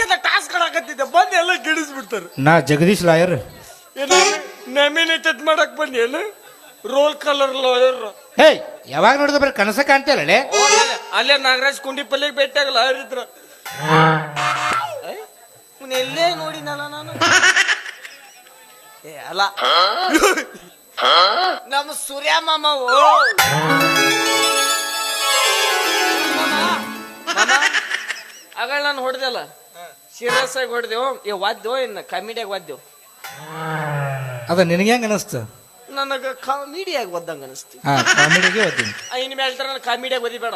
ಚಂದ ಟಾಸ್ಕ್ ಕೊಡಕತ್ತಿದ್ದೆ ಬಂದು ಎಲ್ಲ ಗಿಡಿಸ್ಬಿಡ್ತಾರೆ. ನಾ ಜಗದೀಶ್ ಲಾಯರ್. ಏನು ನಾಮಿನೇಟೆಡ್ ಮಾಡಕ್ ಬಂದಿ ಏನು? ರೋಲ್ ಕಲರ್ ಲಾಯರ್ ಹೇ ಯಾವಾಗ ನೋಡಿದ ಬರೀ ಕನಸ ಕಾಣ್ತಿಯಲ್ಲೇ ಅಲ್ಲೇ ನಾಗರಾಜ್ ಕುಂಡಿಪಲ್ಲಿಗೆ ಆಗಲ್ಲ ಹರಿದ್ರ. ಎಲ್ಲೇ ನೋಡಿನಲ್ಲ ನಾನು. ಏ ಅಲ್ಲ. ನಮ್ಮ ಸೂರ್ಯ ಮಾಮ ಅಗಳ ಆಗಳ ನಾನು ಹೊಡೆದಲ್ಲ. ಸೀರಿಯಸ್ ಆಗಿ ಹೊಡೆದೆವು ಏ ವಾದ್ಯೋ ಇನ್ನು ಕಾಮಿಡಿಯಾಗಿ ವಾದ್ಯೋ ಅದ ನಿನಗೆ ಹೆಂಗ ಅನಸ್ತ? ನನಗೆ ಕಾಮಿಡಿಯಾಗಿ ಒದ್ದಂಗ ಅನಿಸ್ತು. ಹಾ ಕಾಮಿಡಿಗೆ ಓದ್ತೀನಿ ಇನ್ ಮೇಲೆ ನಾನು ಕಾಮಿಡಿಯಾಗಿ ಓದಿಬೇಡ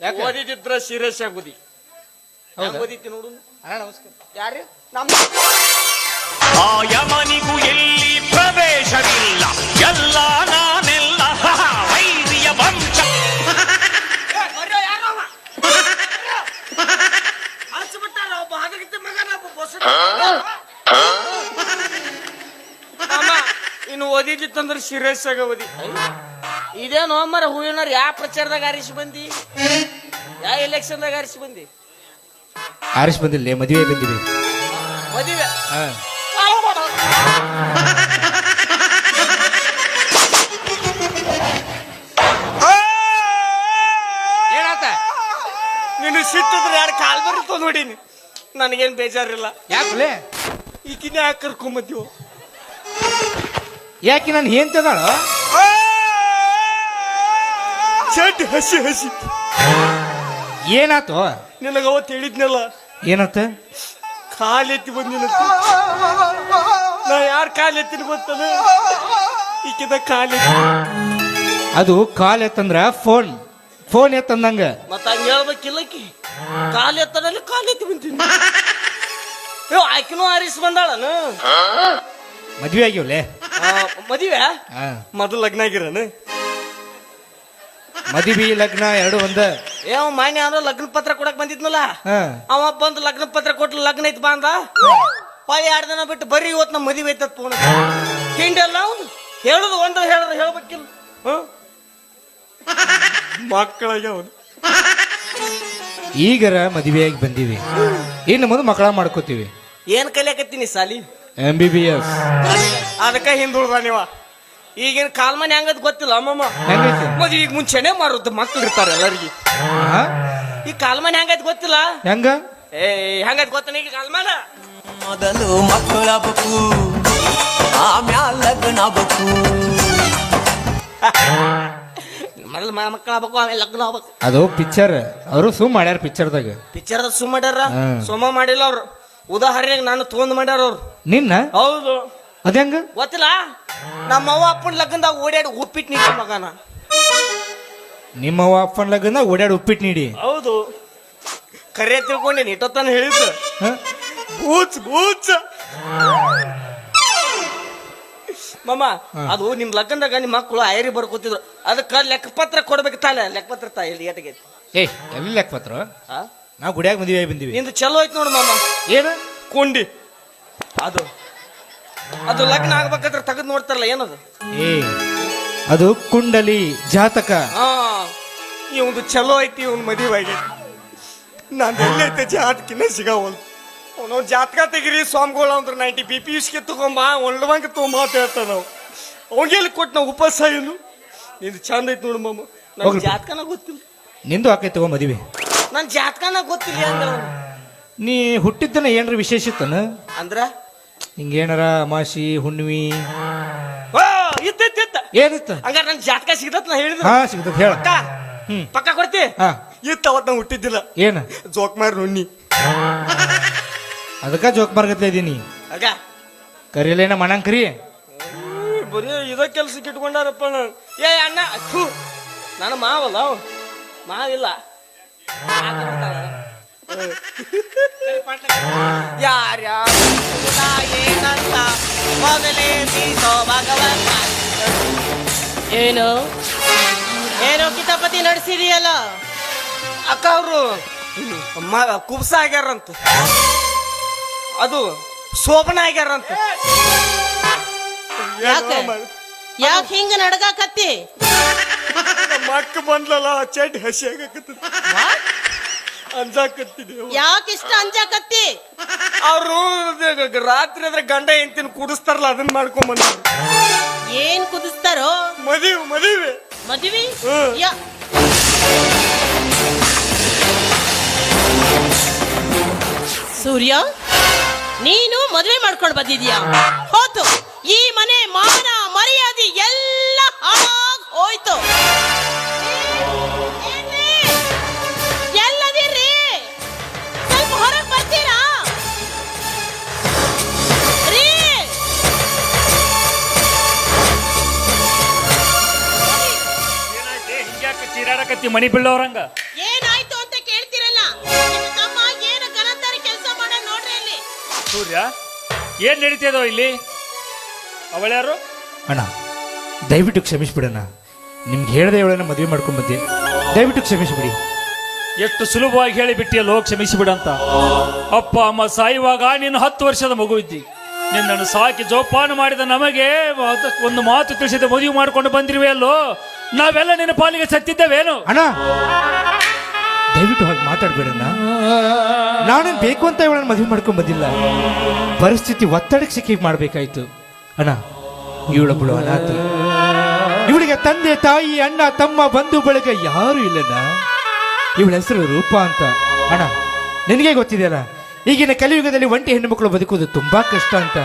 ಯಾಕೆ? ಓದಿದ್ರ ಸೀರಿಯಸ್ ಆಗಿ ಓದಿ ಹೌದಾ? ಓದಿತಿ ನೋಡು. ಅಣ್ಣ ನಮಸ್ಕಾರ. ಯಾರು? ನಮ್ಮ ಆ ಯಮನಿಗೂ ಎಲ್ಲಿ ಪ್ರವೇಶವಿಲ್ಲ. ಇನ್ನು ಓದಿದ್ದಿತ್ತಂದ್ರೆ ಸೀರಿಯಸ್ ಆಗ ಓದಿ. ಇದೇನು ಮರ ಹೂವಿನವ್ರು ಯಾವ ಪ್ರಚಾರದಾಗ ಆರಿಸಿ ಬಂದಿ? ಯಾವ ಎಲೆಕ್ಷನ್ದಾಗ ಆರಿಸಿ ಬಂದಿ? ಆರಿಸ್ ಬಂದಿಲ್ಲ ಮದುವೆ ಬಂದಿದೆ. ಮದುವೆ? ಹಾ. ಏನಾತ? ನೀನು ಸಿಟ್ಟಿದ್ರೆ ಯಾರು ಕಾಲ್ ಬರುತ್ತೋ ನೋಡೀನಿ ನನಗೇನು ಬೇಜಾರಿಲ್ಲ. ಯಾಕೆ ಈಗಿನ ಯಾಕೆ ಕರ್ಕೊಂಬಂದಿವು ಯಾಕೆ ನಾನು ಹೇಳ್ತದಾಳ ಚಡ್ ಹಸಿ ಹಸಿ. ಏನಾತು ನಿನಗ ಅವತ್ತು ಹೇಳಿದ್ನಲ್ಲ? ಏನಾತ ಕಾಲೆತ್ತಿ ಬಂದಿನ ನಾ ಯಾರು ಕಾಲೆತ್ತಿನ ಗೊತ್ತದ ಈಕಿದ ಕಾಲೆತ್ತಿ ಅದು ಕಾಲ್ ಎತ್ತಂದ್ರ ಫೋನ್. ಫೋನ್ ಎತ್ತಂದಂಗ. ಮತ್ತ ಹಂಗ ಹೇಳ್ಬೇಕಿಲ್ಲಕಿ ಕಾಲ್ ಎತ್ತದಲ್ಲಿ ಕಾಲ್ ಎತ್ತಿ ಬಂತೀನಿ. ಅಯ್ಯೋ ಆಕಿನೂ ಆರಿಸಿ ಬಂದಾಳನು? ಮದ್ವೆ ಆಗಿವ್ಲೆ? ಮದುವೆ? ಮೊದಲು ಲಗ್ನ ಆಗಿರನು? ಮದುವೆ ಲಗ್ನ ಎರಡು ಒಂದ. ಏ ಮಾನ್ಯ ಅಂದ್ರೆ ಲಗ್ನ ಪತ್ರ ಕೊಡಕ್ ಬಂದಿದ್ನಲ್ಲ? ಅವ ಬಂದು ಲಗ್ನ ಪತ್ರ ಕೊಟ್ಟು ಲಗ್ನ ಐತ್ ಬಾಂದ ಹೊಳ್ಳಿ ಎರಡು ದಿನ ಬಿಟ್ಟು ಬರೀ ಇವತ್ತು ನಮ್ಮ ಮದುವೆ ಐತತ್ ಫೋನ್ ತಿಂಡಿ ಅಲ್ಲ ಅವನು ಹೇಳುದು ಒಂದು ಹೇಳಿದ್ರೆ ಹೇಳ್ಬೇಕಿಲ್ಲ. ಮಕ್ಕಳಾಗಿ ಅವನು. ಈಗರ ಮದುವೆಯಾಗಿ ಬಂದೀವಿ. ಇನ್ನು ಮುಂದೆ ಮಕ್ಕಳ ಮಾಡ್ಕೋತೀವಿ. ಏನ್ ಕಲಿಯಾಕತ್ತೀನಿ ಸಾಲಿ? ಎಂ ಬಿ ಬಿ ಎಸ್ ಅದಕ್ಕ ಹಿಂದುಳಿದ ನೀವ. ಈಗಿನ ಕಾಲ್ಮನೆ ಹೆಂಗದ್ ಗೊತ್ತಿಲ್ಲ ಅಮ್ಮಮ್ಮ. ಹೆಂಗೈತಿ? ಮದ್ವೆ ಈಗ ಮುಂಚೆನೆ ಮಾರುದ್ ಮಕ್ಳು ಇರ್ತಾರೆ ಎಲ್ಲರಿಗೆ. ಈ ಈ ಕಾಲ್ಮನೆ ಹೆಂಗದ್ ಗೊತ್ತಿಲ್ಲ? ಹೆಂಗ? ಏ ಹೆಂಗದ್ ಗೊತ್ತಾನ ಈಗ ಕಾಲ್ಮನ ಮೊದಲು ಆ ಆಮ್ಯಾಲ ಲಗ್ನ ಬೇಕು ಮೊದಲು ಮಕ್ಕಳ ಆಗ್ಬೇಕು ಆಮೇಲೆ ಲಗ್ನ ಆಗ್ಬೇಕು. ಅದು ಪಿಕ್ಚರ್. ಅವರು ಸುಮ್ ಮಾಡ್ಯಾರ ಪಿಕ್ಚರ್ದಾಗ. ಪಿಕ್ಚರ್ ಸುಮ್ ಮಾಡ್ಯಾರ? ಹ್ಮ್. ಸುಮ್ಮ ಮಾಡಿಲ್ಲ ಅವ್ರು. ಉದಾಹರಣೆಗೆ ನಾನು ತೊಗೊಂಡ್ ಮಾಡ್ಯಾರ ಅವ್ರು. ನಿನ್ನ? ಹೌದು. ಅದಂಗ? ಗೊತ್ತಿಲ್ಲ? ನಮ್ಮ ಅವ್ವ ಅಪ್ಪನ ಲಗ್ನದಾಗ ಓಡಾಡಿ ಉಪ್ಪಿಟ್ಟು ನೀಡಿ ಮಗನ. ನಿಮ್ಮ ಅವ್ವ ಅಪ್ಪನ ಲಗ್ನ ಓಡಾಡಿ ಉಪ್ಪಿಟ್ಟು ನೀಡಿ. ಹೌದು. ಕರೆ ತಿಳ್ಕೊಂಡೇನಿ ಇಟ್ಟೊತ್ತಾನ ಹೇಳಿದ್ದು? ಬೂಚ್ ಬೂಚ್ ಮಮ್ಮ ಅದು ನಿಮ್ ಲಗ್ನದಾಗ ನಿಮ್ಮ ಮಕ್ಕಳು ಐರಿ ಬರ್ಕೋತಿದ್ರು. ಅದಕ್ಕೆ ಲೆಕ್ಕಪತ್ರ ಕೊಡ್ಬೇಕು ತಾಳೆ ಲೆಕ್ಕಪತ್ರ ತಾಯಿ ಎಲ್ಲಿ ಏಟಗೈತಿ ಏಯ್ ಎಲ್ಲಿ ಲೆಕ್ಕಪತ್ರ? ನಾವು ಗುಡಿಯಾಗ ಮದುವೆ ಆಗಿ ಬಂದಿವಿ. ನಿಂದು ಚಲೋ ಐತ್ ನೋಡು ಮಾಮ. ಏನು? ಕೊಂಡಿ. ಅದು. ಅದು ಲಗ್ನ ಆಗ್ಬೇಕಾದ್ರೆ ತೆಗೆದು ನೋಡ್ತಾರಲ್ಲ ಏನದು? ಏ ಅದು ಕುಂಡಲಿ ಜಾತಕ. ಹಾ ಇವಂದು ಚಲೋ ಐತಿ ಇವ್ನ ಮದುವೆ ಆಗೈತಿ ನಾನು ಎಲ್ಲೈತೆ ಜಾತಕಿನ ಸಿಗವಲ್ ಅವನು ಜಾತಕ ತೆಗಿರಿ ಸ್ವಾಮಿಗಳು ಅಂದ್ರೆ ನೈಂಟಿ ಬಿ ಪಿ ಯುಸ್ಗೆ ತಗೊಂಬ ಒಳ್ಳವಂಗ ತಗೊಂಬ ಅಂತ ಹೇಳ್ತಾನ ನಾವು ಅವಂಗೆಲ್ಲಿ ಕೊಟ್ಟು ನಾವು ಉಪವಾಸ ಏನು? ನಿಂದು ಚಂದ ಐತಿ ನೋಡು ಮಾಮ. ಹೋಗ್ಲಿ. ಜಾತಕನ ಗೊತ್ತಿಲ್ಲ. ನಿಂದು ಆಕೈ ತಗೋ ಮದುವೆ. ನನ್ ಜಾತಕನ ಗೊತ್ತಿಲ್ಲ ಅಂದ ನೀ ಹುಟ್ಟಿದ್ದನ ಏನ್ರ ವಿಶೇಷ ಇತ್ತನ? ಅಂದ್ರ? ಹಿಂಗೇನಾರ ಅಮಾಸಿ ಹುಣ್ಣಿಮಿ? ಓ ಇತ್ತ ಇತ್ತ ಇತ್ತ. ಏನಿತ್ತ? ಹಂಗಾರ ನನ್ ಜಾತಕ ಸಿಗತ್ ನಾ ಹೇಳಿದ್ರು. ಹಾ ಸಿಗ್ತದ ಹೇಳ. ಪಕ್ಕ. ಪಕ್ಕ ಕೊಡ್ತಿ? ಹಾ. ಇತ್ತ ಅವತ್ ನಾ ಹುಟ್ಟಿದ್ದಿಲ್ಲ. ಏನ? ಜೋಕ್ ಮಾರಿ ನುಣ್ಣಿ. ಅದಕ್ಕ ಜೋಕ್ ಮಾರ್ಗತ್ಲೆ ಇದೀನಿ. ಅಗ ಕರಿಯಲೇನ ಮಣಂಗ್ ಕರಿ? ಬರೀ ಇದ ಕೆಲ್ಸಕ್ಕೆ ಇಟ್ಕೊಂಡಾರಪ್ಪ ನಾನು. ಏ ಅಣ್ಣ ಥು. ನನ್ನ ಮಾವಲ್ಲ ಅವ. ಮಾವಿಲ್ಲ ಏನಂತ ಮೊದಲೇ ಭಗವಂತ. ಏನು? ಏನೋ ಕಿತಾಪತಿ ನಡೆಸಿದೀಯಲ್ಲ? ಅಕ್ಕ ಅವರು ಕುಬ್ಸ ಆಗ್ಯಾರಂತ ಅದು ಶೋಭನ ಆಗ್ಯಾರಂತ. ಯಾಕೆ? ಯಾಕೆ ಹಿಂಗ ನಡ್ಗಾಕತ್ತಿ ಮಕ್ಕ ಬಂದ್ಲಲ್ಲ? ಚಡ್ಡಿ ಹಸಿ ಯಾಕೆ ಇಷ್ಟ ಅಂಜಾಕತ್ತಿ? ಅವರು ರಾತ್ರಿ ಆದ್ರೆ ಗಂಡ ಹೆಂಡತಿನ ಕುಡಿಸ್ತಾರಲ್ಲ ಅದನ್ನ ಮಾಡ್ಕೊಂಡ್ ಬಂದ್ರು. ಏನ್ ಕುದಿಸ್ತಾರೋ? ಮದುವೆ ಮದುವೆ. ಮದುವೆ? ಹ್ಮ್. ಯಾ. ಸೂರ್ಯ ನೀನು ಮದುವೆ ಮಾಡ್ಕೊಂಡು ಬಂದಿದ್ಯಾ? ಹೋತು. ಈ ಮನೆ ಮಾನ ಮರ್ಯಾದೆ ಚೀರಾಡಕತ್ತಿ ಮನಿ ಬೀಳೋರಂಗ. ಏನಾಯ್ತು ಅಂತ ಕೇಳ್ತಿರಲ್ಲ? ನಿಮ್ ತಮ್ಮ ಏನು ಗಲಂದಾರಿ ಕೆಲಸ ಮಾಡ ನೋಡ್ರಿ ಅಲ್ಲಿ. ಸೂರ್ಯ ಏನ್ ನಡೀತಿದೋ ಇಲ್ಲಿ? ಅವಳ್ಯಾರು? ಅಣ್ಣ ದಯವಿಟ್ಟು ಕ್ಷಮಿಸ್ಬಿಡಣ್ಣ. ನಿಮ್ಗೆ ಹೇಳದೆ ಅವಳನ್ನ ಮದುವೆ ಮಾಡ್ಕೊಂಡ್ ಬಂದೆ. ದಯವಿಟ್ಟು ಕ್ಷಮಿಸ್ಬಿಡಿ. ಎಷ್ಟು ಸುಲಭವಾಗಿ ಹೇಳಿ ಬಿಟ್ಟಿಯಲ್ಲೋ ಕ್ಷಮಿಸಿಬಿಡಂತ ಅಪ್ಪ ಅಮ್ಮ ಸಾಯುವಾಗ ನೀನು ಹತ್ತು ವರ್ಷದ ಮಗು ಇದ್ದಿ. ನಿನ್ನನ್ನು ಸಾಕಿ ಜೋಪಾನ ಮಾಡಿದ ನಮಗೆ ಒಂದು ಮಾತು ತಿಳಿಸಿದ ಮದುವೆ ಮಾಡ್ಕೊಂಡು ಬಂದಿರುವೆ ಅಲ್ಲೋ? ನಾವೆಲ್ಲ ನಿನ್ನ ಪಾಲಿಗೆ ಸತ್ತಿದ್ದೇವೇನು? ಅಣ್ಣ, ದಯವಿಟ್ಟು ಹಾಗೆ ಮಾತಾಡ್ಬೇಡಣ್ಣ. ನಾನೇನು ಬೇಕು ಅಂತ ಇವಳನ್ನು ಮದುವೆ ಮಾಡ್ಕೊಂಡ್ ಬಂದಿಲ್ಲ. ಪರಿಸ್ಥಿತಿ ಒತ್ತಡಕ್ಕೆ ಸಿಕ್ಕಿ ಮಾಡಬೇಕಾಯ್ತು. ಅಣ್ಣ ಇವಳೊಬ್ಬಳು ಅನಾಥಿ. ಇವಳಿಗೆ ತಂದೆ, ತಾಯಿ, ಅಣ್ಣ, ತಮ್ಮ, ಬಂಧು, ಬಳಗ ಯಾರು ಇಲ್ಲಣ್ಣ. ಇವಳ ಹೆಸರು ರೂಪಾ ಅಂತ. ಅಣ್ಣ, ನಿನಗೆ ಗೊತ್ತಿದೆಯಲ್ಲ? ಈಗಿನ ಕಲಿಯುಗದಲ್ಲಿ ಒಂಟಿ ಹೆಣ್ಣು ಮಕ್ಕಳು ಬದುಕೋದು ತುಂಬಾ ಕಷ್ಟ ಅಂತ.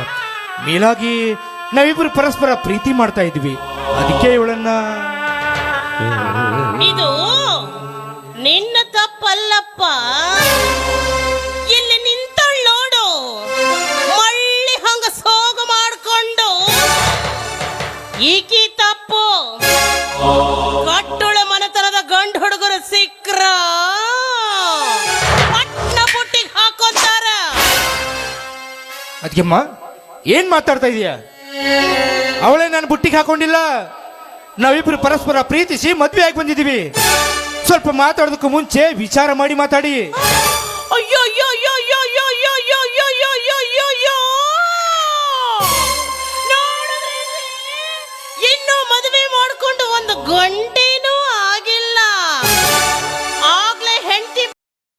ಮೇಲಾಗಿ ನಾವಿಬ್ಬರು ಪರಸ್ಪರ ಪ್ರೀತಿ ಮಾಡ್ತಾ ಇದ್ವಿ. ಅದಕ್ಕೆ ಇವಳನ್ನ ಇದು ನಿನ್ನ ತಪ್ಪಲ್ಲಪ್ಪ. ಅದಕ್ಕೆಮ್ಮ ಏನ್ ಮಾತಾಡ್ತಾ ಇದೀಯ? ಅವಳೇ ನಾನು ಬುಟ್ಟಿಗೆ ಹಾಕೊಂಡಿಲ್ಲ. ನಾವಿಬ್ರು ಪರಸ್ಪರ ಪ್ರೀತಿಸಿ ಮದ್ವೆ ಆಗಿ ಬಂದಿದೀವಿ ಸ್ವಲ್ಪ ಮಾತಾಡೋದಕ್ಕೂ ಮುಂಚೆ ವಿಚಾರ ಮಾಡಿ ಮಾತಾಡಿ. ಅಯ್ಯೋ ಅಯ್ಯೋ ಅಯ್ಯೋ ಅಯ್ಯೋ ಅಯ್ಯೋ ಅಯ್ಯೋ ಅಯ್ಯೋ ಅಯ್ಯೋ? ಇನ್ನು ಮದುವೆ ಮಾಡ್ಕೊಂಡು ಒಂದು ಗಂಟೆ